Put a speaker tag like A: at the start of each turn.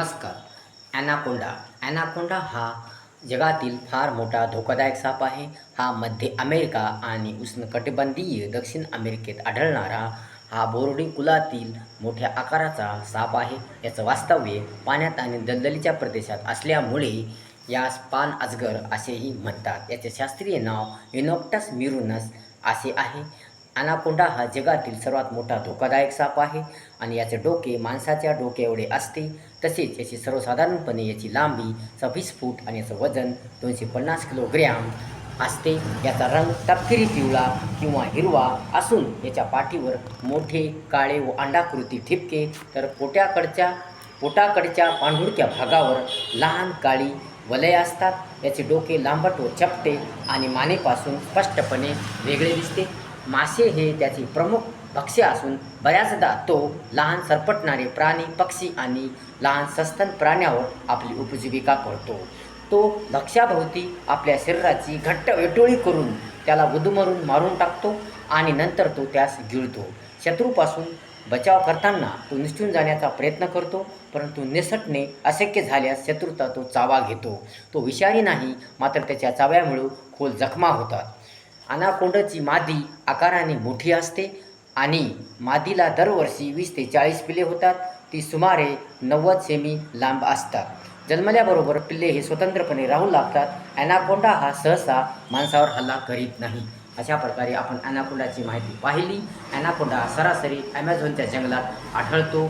A: नमस्कार. Anaconda. Anaconda हा जगातील फार मोठा धोकादायक साप आहे. हा मध्य अमेरिका आणि उष्णकटिबंधीय दक्षिण अमेरिकेत आढळणारा हा बोर्डी कुलातील मोठ्या आकाराचा साप आहे. याचं वास्तव्य पाण्यात आणि दलदलीच्या प्रदेशात असल्यामुळे यास पान अजगर असेही म्हणतात. याचे शास्त्रीय नाव इनॉक्टस मिरुनस असे आहे. अनाकोंडा हा जगातील सर्वात मोठा धोकादायक साप आहे आणि याचे डोके माणसाच्या डोके एवढे असते तसेच याची सर्वसाधारणपणे याची लांबी सव्वीस फूट आणि याचं वजन दोनशे पन्नास किलोग्रॅम असते. याचा रंग तपकिरी पिवळा किंवा हिरवा असून याच्या पाठीवर मोठे काळे व अंडाकृती ठिपके तर पोट्याकडच्या पोटाकडच्या पांढुरक्या भागावर लहान काळी वलय असतात. याचे डोके लांबट व चपटे आणि मानेपासून स्पष्टपणे वेगळे दिसते. मासे हे त्याचे प्रमुख भक्ष्य असून बऱ्याचदा तो लहान सरपटणारे प्राणी पक्षी आणि लहान सस्तन प्राण्यावर आपली उपजीविका करतो. तो भक्ष्याभोवती आपल्या शरीराची घट्ट वेटोळी करून त्याला गुदमरून मारून टाकतो आणि नंतर तो त्यास गिळतो. शत्रूपासून बचाव करताना तो निसटून जाण्याचा प्रयत्न करतो परंतु निसटणे अशक्य झाल्यास शत्रुता तो चावा घेतो. तो विषारी नाही मात्र त्याच्या चाव्यामुळे खोल जखमा होतात. अनाकोंडाची मादी आकाराने मोठी असते आणि मादीला दरवर्षी वीस ते चाळीस पिले होतात. ती सुमारे नव्वद सेमी लांब असतात. जन्मल्याबरोबर पिल्ले हे स्वतंत्रपणे राहू लागतात. ॲनाकोंडा हा सहसा माणसावर हल्ला करीत नाही. अशा प्रकारे आपण ॲनाकोंडाची माहिती पाहिली. ॲनाकोंडा सरासरी ॲमेझॉनच्या जंगलात आढळतो.